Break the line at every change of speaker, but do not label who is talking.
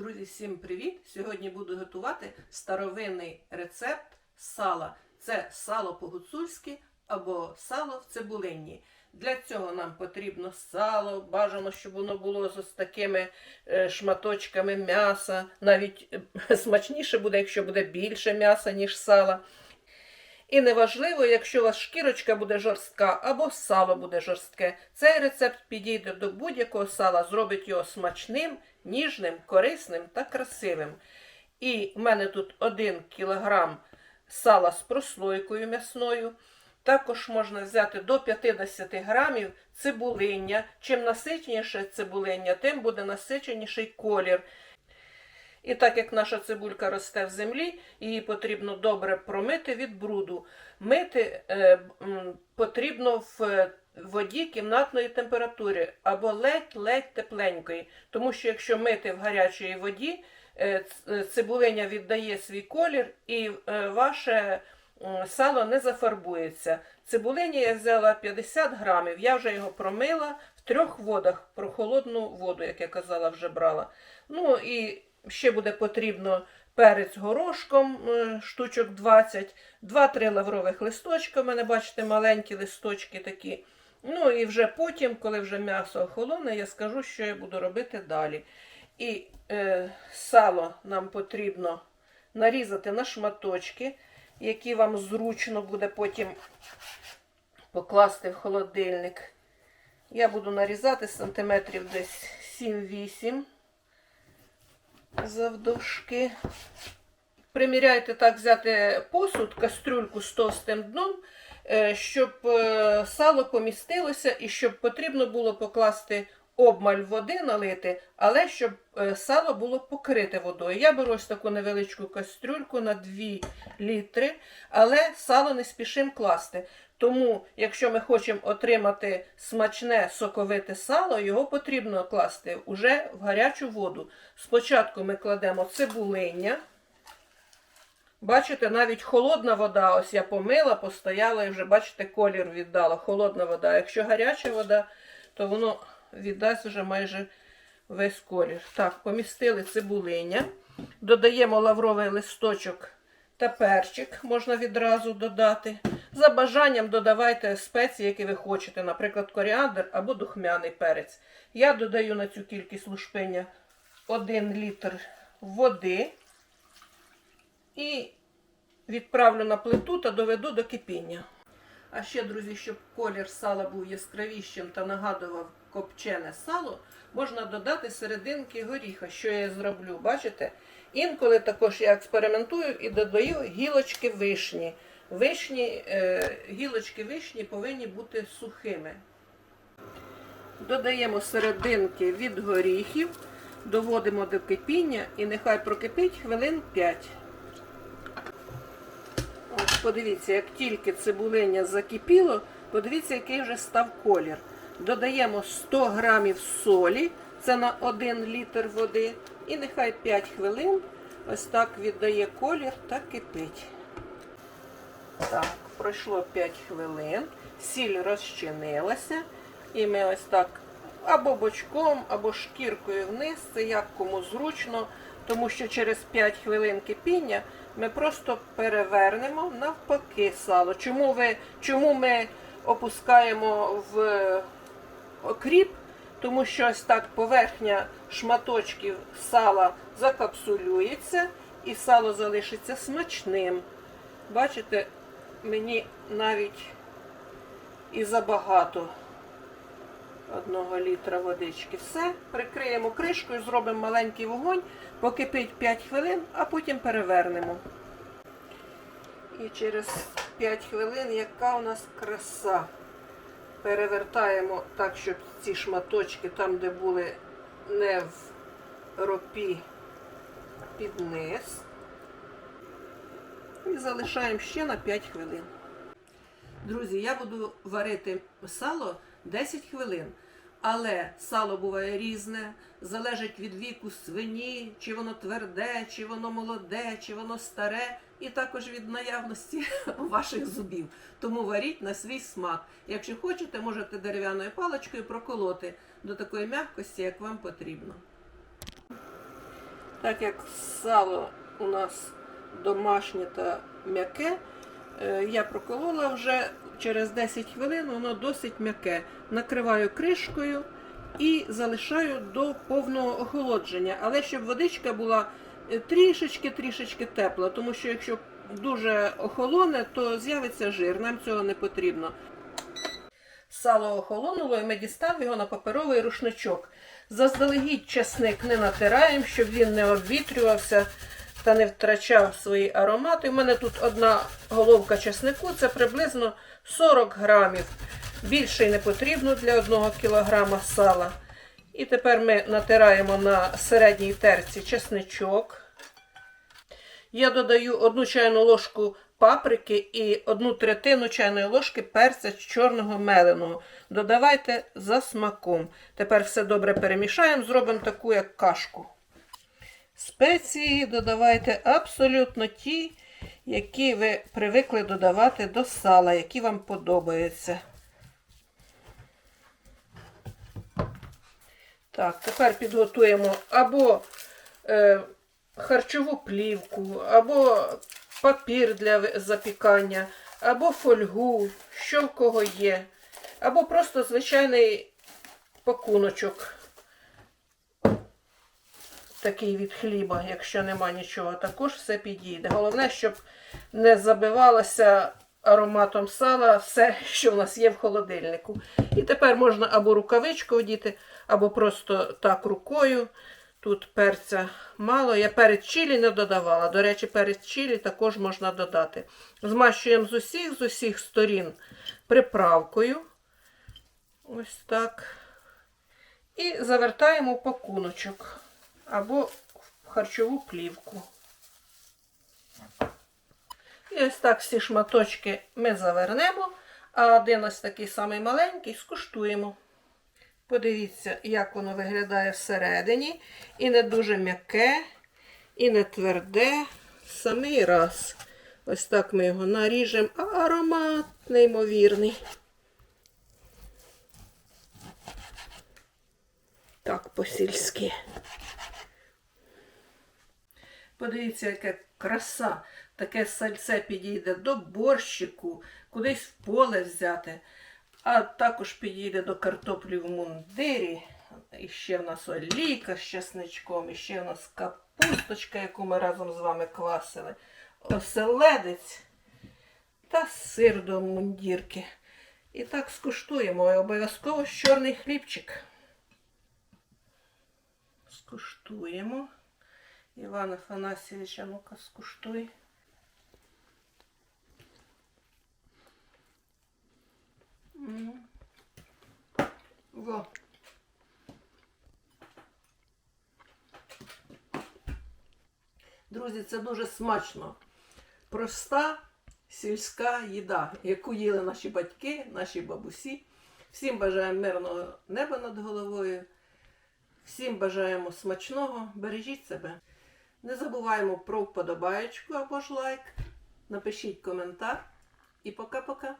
Друзі, всім привіт! Сьогодні буду готувати старовинний рецепт сала. Це сало по-гуцульськи або сало в цибулині. Для цього нам потрібно сало, бажано, щоб воно було з такими е, шматочками м'яса. Навіть е, смачніше буде, якщо буде більше м'яса, ніж сала. І неважливо, якщо у вас шкірочка буде жорстка або сало буде жорстке. Цей рецепт підійде до будь-якого сала, зробить його смачним, ніжним, корисним та красивим. І в мене тут 1 кг сала з прослойкою м'ясною. Також можна взяти до 50 грамів цибулиння. Чим насиченіше цибулиння, тим буде насиченіший колір. І так як наша цибулька росте в землі, її потрібно добре промити від бруду. Мити е, потрібно в е, воді кімнатної температури або ледь-ледь тепленької. Тому що якщо мити в гарячій воді, е, е, цибулиня віддає свій колір і е, ваше сало не зафарбується. Цибулині я взяла 50 грамів, я вже його промила в трьох водах, про холодну воду, як я казала, вже брала. Ну і ще буде потрібно перець горошком, е, штучок 20, 2-3 лаврових листочка. У мене, бачите, маленькі листочки такі. Ну і вже потім, коли вже м'ясо охолоне, я скажу, що я буду робити далі. І е, сало нам потрібно нарізати на шматочки, які вам зручно буде потім покласти в холодильник. Я буду нарізати сантиметрів десь 7-8 завдовжки. Приміряйте так взяти посуд, кастрюльку з товстим дном, е, щоб е, сало помістилося і щоб потрібно було покласти обмаль води налити, але щоб е, сало було покрите водою. Я беру ось таку невеличку кастрюльку на 2 літри, але сало не спішимо класти. Тому, якщо ми хочемо отримати смачне соковите сало, його потрібно класти уже в гарячу воду. Спочатку ми кладемо цибулиння. Бачите, навіть холодна вода, ось я помила, постояла і вже, бачите, колір віддала. Холодна вода. Якщо гаряча вода, то воно віддасть вже майже весь колір. Так, помістили цибулиня. Додаємо лавровий листочок та перчик, можна відразу додати. За бажанням додавайте спеції, які ви хочете, наприклад, коріандр або духмяний перець. Я додаю на цю кількість лушпиня 1 літр води і відправлю на плиту та доведу до кипіння. А ще, друзі, щоб колір сала був яскравішим та нагадував копчене сало, можна додати серединки горіха, що я зроблю. Бачите? Інколи також я експериментую і додаю гілочки вишні. Вишні, е, гілочки вишні повинні бути сухими. Додаємо серединки від горіхів, доводимо до кипіння і нехай прокипить хвилин 5. Подивіться, як тільки цибулиння закипіло, подивіться, який вже став колір. Додаємо 100 грамів солі, це на 1 літр води. І нехай 5 хвилин ось так віддає колір та кипить. Так, пройшло 5 хвилин, сіль розчинилася. І ми ось так або бочком, або шкіркою вниз, це як кому зручно, тому що через 5 хвилин кипіння ми просто перевернемо навпаки сало. Чому, ви, чому ми опускаємо в окріп? Тому що ось так поверхня шматочків сала закапсулюється і сало залишиться смачним. Бачите, мені навіть і забагато одного літра водички. Все, прикриємо кришкою, зробимо маленький вогонь, покипить 5 хвилин, а потім перевернемо. І через 5 хвилин яка у нас краса. Перевертаємо так, щоб ці шматочки, там, де були не в ропі, під низ. І залишаємо ще на 5 хвилин. Друзі, я буду варити сало 10 хвилин. Але сало буває різне, залежить від віку свині, чи воно тверде, чи воно молоде, чи воно старе, і також від наявності ваших зубів. Тому варіть на свій смак. Якщо хочете, можете дерев'яною паличкою проколоти до такої м'якості, як вам потрібно. Так як сало у нас домашнє та м'яке, я проколола вже через 10 хвилин, воно досить м'яке. Накриваю кришкою і залишаю до повного охолодження. Але щоб водичка була е, трішечки-трішечки тепла, тому що якщо дуже охолоне, то з'явиться жир. Нам цього не потрібно. Сало охолонуло і ми дістали його на паперовий рушничок. Заздалегідь часник не натираємо, щоб він не обвітрювався та не втрачав свої аромати. У мене тут одна головка часнику, це приблизно 40 грамів. Більше не потрібно для 1 кілограма сала. І тепер ми натираємо на середній терці чесничок. Я додаю одну чайну ложку паприки і одну третину чайної ложки перця чорного меленого. Додавайте за смаком. Тепер все добре перемішаємо, зробимо таку як кашку. Спеції додавайте абсолютно ті, які ви привикли додавати до сала, які вам подобаються. Так, тепер підготуємо або е, харчову плівку, або папір для запікання, або фольгу, що в кого є, або просто звичайний пакуночок. Такий від хліба, якщо нема нічого, також все підійде. Головне, щоб не забивалося ароматом сала все, що в нас є в холодильнику. І тепер можна або рукавичку одіти, або просто так рукою. Тут перця мало. Я перець чилі не додавала. До речі, перець чилі також можна додати. Змащуємо з усіх, з усіх сторін приправкою. Ось так. І завертаємо пакуночок або в харчову плівку. І ось так всі шматочки ми завернемо, а один ось такий самий маленький скуштуємо. Подивіться, як воно виглядає всередині. І не дуже м'яке, і не тверде. Самий раз. Ось так ми його наріжемо, а аромат неймовірний. Так, по-сільськи. Подивіться, яка краса. Таке сальце підійде до борщику, кудись в поле взяти. А також підійде до картоплі в мундирі. І ще в нас олійка з чесничком, і ще в нас капусточка, яку ми разом з вами квасили. Оселедець та сир до мундірки. І так скуштуємо. І обов'язково чорний хлібчик. Скуштуємо. Іван Афанасьович, а ну-ка скуштуй. Во. Друзі, це дуже смачно. Проста сільська їда, яку їли наші батьки, наші бабусі. Всім бажаємо мирного неба над головою. Всім бажаємо смачного, бережіть себе. Не забуваємо про вподобаєчку або ж лайк. Напишіть коментар. І пока-пока.